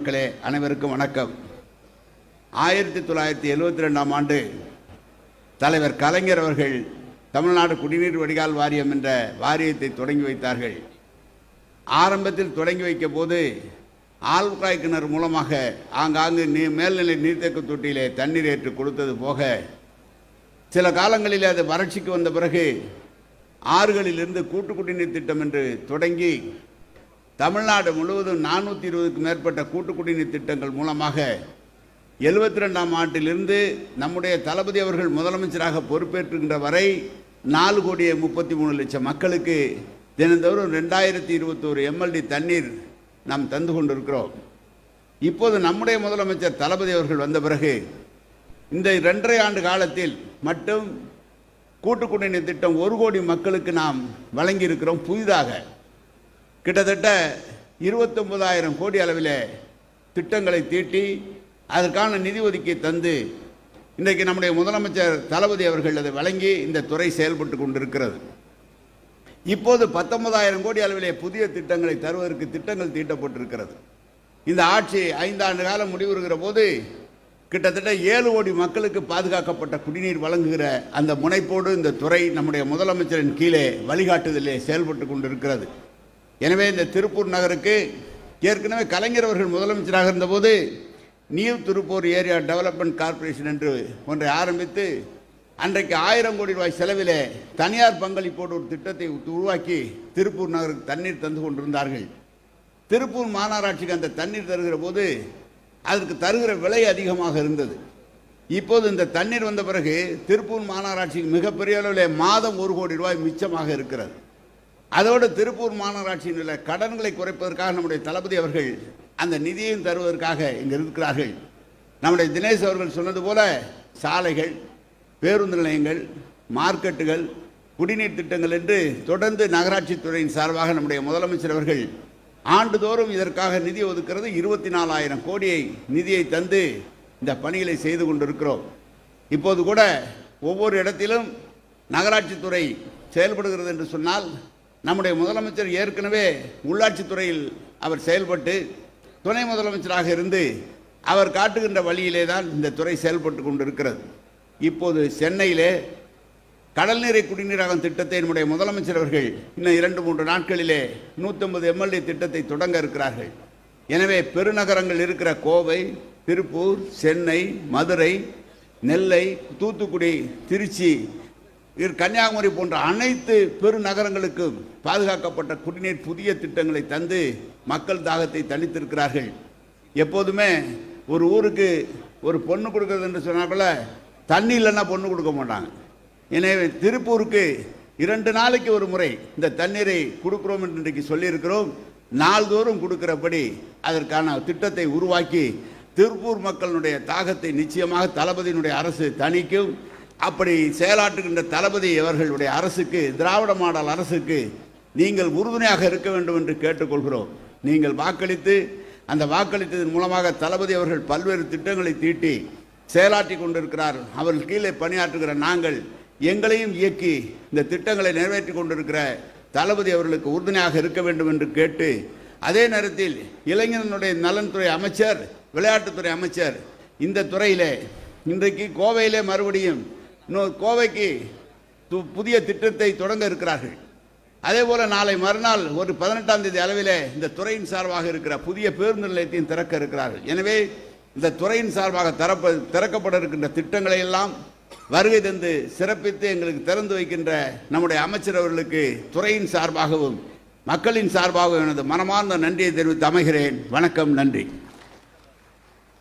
மக்களே அனைவருக்கும் வணக்கம். ஆயிரத்தி தொள்ளாயிரத்தி எழுவத்தி ரெண்டாம் ஆண்டு தலைவர் கலைஞர் அவர்கள் தமிழ்நாடு குடிநீர் வடிகால் வாரியம் என்ற வாரியத்தை தொடங்கி வைத்தார்கள். ஆரம்பத்தில் தொடங்கி வைக்க போது ஆழ்காய் கிணறு மூலமாக ஆங்காங்கு நீ மேல்நிலை நீர்த்தேக்க தொட்டியிலே தண்ணீர் ஏற்று கொடுத்தது போக சில காலங்களில் அது வறட்சிக்கு வந்த பிறகு ஆறுகளிலிருந்து கூட்டு குடிநீர் திட்டம் என்று தொடங்கி தமிழ்நாடு முழுவதும் நானூற்றி இருபதுக்கு மேற்பட்ட கூட்டு குடிநீர் திட்டங்கள் மூலமாக எழுபத்தி ரெண்டாம் ஆண்டிலிருந்து நம்முடைய தளபதி அவர்கள் முதலமைச்சராக பொறுப்பேற்றுகின்ற வரை நாலு கோடியே முப்பத்தி மூணு லட்சம் மக்களுக்கு தினந்தோறும் ரெண்டாயிரத்தி இருபத்தோரு எம்எல்டி தண்ணீர் நாம் தந்து கொண்டிருக்கிறோம். இப்போது நம்முடைய முதலமைச்சர் தளபதி அவர்கள் வந்த பிறகு இந்த ரெண்டரை ஆண்டு காலத்தில் மட்டும் கூட்டு குடிநீர் திட்டம் ஒரு கோடி மக்களுக்கு நாம் வழங்கியிருக்கிறோம் புதிதாக. கிட்டத்தட்ட இருபத்தொம்பதாயிரம் கோடி அளவில் திட்டங்களை தீட்டி அதற்கான நிதி ஒதுக்கி தந்து இன்றைக்கு நம்முடைய முதலமைச்சர் தளபதி அவர்கள் அதை வழங்கி இந்த துறை செயல்பட்டு கொண்டிருக்கிறது. இப்போது பத்தொன்பதாயிரம் கோடி அளவிலே புதிய திட்டங்களை தருவதற்கு திட்டங்கள் தீட்டப்பட்டிருக்கிறது. இந்த ஆட்சி ஐந்தாண்டு காலம் முடிவுறுகிற போது கிட்டத்தட்ட ஏழு கோடி மக்களுக்கு பாதுகாக்கப்பட்ட குடிநீர் வழங்குகிற அந்த முனைப்போடு இந்த துறை நம்முடைய முதலமைச்சரின் கீழே வழிகாட்டுதலே செயல்பட்டு கொண்டிருக்கிறது. எனவே இந்த திருப்பூர் நகருக்கு ஏற்கனவே கலைஞர் அவர்கள் முதலமைச்சராக இருந்தபோது new Tiruppur area development corporation என்று ஒன்றை ஆரம்பித்து அன்றைக்கு ஆயிரம் கோடி ரூபாய் செலவிலே தனியார் பங்களிப்போடு ஒரு திட்டத்தை உருவாக்கி திருப்பூர் நகருக்கு தண்ணீர் தந்து கொண்டிருந்தார்கள். திருப்பூர் மாநகராட்சிக்கு அந்த தண்ணீர் தருகிற போது அதற்கு தருகிற விலை அதிகமாக இருந்தது. இப்போது இந்த தண்ணீர் வந்த பிறகு திருப்பூர் மாநகராட்சிக்கு மிகப்பெரிய அளவில் மாதம் ஒரு கோடி ரூபாய் மிச்சமாக இருக்கிறது. அதோடு திருப்பூர் மாநகராட்சியில் உள்ள கடன்களை குறைப்பதற்காக நம்முடைய தளபதி அவர்கள் அந்த நிதியையும் தருவதற்காக இங்கே இருக்கிறார்கள். நம்முடைய தினேஷ் அவர்கள் சொன்னது போல சாலைகள் பேருந்து நிலையங்கள் மார்க்கெட்டுகள் குடிநீர் திட்டங்கள் என்று தொடர்ந்து நகராட்சி துறையின் சார்பாக நம்முடைய முதலமைச்சர் அவர்கள் ஆண்டுதோறும் இதற்காக நிதி ஒதுக்கிறது இருபத்தி நாலாயிரம் கோடியை நிதியை தந்து இந்த பணிகளை செய்து கொண்டிருக்கிறோம். இப்போது கூட ஒவ்வொரு இடத்திலும் நகராட்சித்துறை செயல்படுகிறது என்று சொன்னால் நம்முடைய முதலமைச்சர் ஏற்கனவே உள்ளாட்சித்துறையில் அவர் செயல்பட்டு துணை முதலமைச்சராக இருந்து அவர் காட்டுகின்ற வழியிலே தான் இந்த துறை செயல்பட்டு கொண்டிருக்கிறது. இப்போது சென்னையிலே கடல் நீரை குடிநீராகும் திட்டத்தை நம்முடைய முதலமைச்சர் அவர்கள் இன்னும் இரண்டு மூன்று நாட்களிலே நூற்றம்பது எம்எல்ஏ திட்டத்தை தொடங்க இருக்கிறார்கள். எனவே பெருநகரங்கள் இருக்கிற கோவை திருப்பூர் சென்னை மதுரை நெல்லை தூத்துக்குடி திருச்சி கன்னியாகுமரி போன்ற அனைத்து பெருநகரங்களுக்கும் பாதுகாக்கப்பட்ட குடிநீர் புதிய திட்டங்களை தந்து மக்கள் தாகத்தை தணித்திருக்கிறார்கள். எப்போதுமே ஒரு ஊருக்கு ஒரு பொண்ணு கொடுக்கறது என்று சொன்னாக்கூட தண்ணி இல்லைன்னா பொண்ணு கொடுக்க மாட்டாங்க. எனவே திருப்பூருக்கு இரண்டு நாளைக்கு ஒரு முறை இந்த தண்ணீரை கொடுக்குறோம் என்று இன்றைக்கு சொல்லியிருக்கிறோம். நாள்தோறும் கொடுக்கிறபடி அதற்கான திட்டத்தை உருவாக்கி திருப்பூர் மக்களுடைய தாகத்தை நிச்சயமாக தளபதியினுடைய அரசு தணிக்கும். அப்படி செயலாற்றுகின்ற தளபதி அவர்களுடைய அரசுக்கு திராவிட மாடல் அரசுக்கு நீங்கள் உறுதுணையாக இருக்க வேண்டும் என்று கேட்டுக்கொள்கிறோம். நீங்கள் வாக்களித்து அந்த வாக்களித்ததன் மூலமாக தளபதி அவர்கள் பல்வேறு திட்டங்களை தீட்டி செயலாற்றி கொண்டிருக்கிறார். அவர்கள் கீழே பணியாற்றுகிற நாங்கள் எங்களையும் இயக்கி இந்த திட்டங்களை நிறைவேற்றி கொண்டிருக்கிற தளபதி அவர்களுக்கு உறுதுணையாக இருக்க வேண்டும் என்று கேட்டு அதே நேரத்தில் இளைஞனுடைய நலன்துறை அமைச்சர் விளையாட்டுத்துறை அமைச்சர் இந்த துறையிலே இன்றைக்கு கோவையிலே மறுபடியும் இன்னொரு கோவைக்கு து- புதிய திட்டத்தை தொடங்க இருக்கிறார்கள். அதே போல நாளை மறுநாள் ஒரு பதினெட்டாம் தேதி அளவிலே இந்த துறையின் சார்பாக இருக்கிற புதிய பேருந்து நிலையத்தையும் திறக்க இருக்கிறார்கள். எனவே இந்த துறையின் சார்பாக திறப்ப திறக்கப்பட இருக்கின்ற திட்டங்களை எல்லாம் வருகை தந்து சிறப்பித்து எங்களுக்கு திறந்து வைக்கின்ற நம்முடைய அமைச்சர் அவர்களுக்கு துறையின் சார்பாகவும் மக்களின் சார்பாகவும் எனது மனமார்ந்த நன்றியை தெரிவித்து அமைகிறேன். வணக்கம் நன்றி.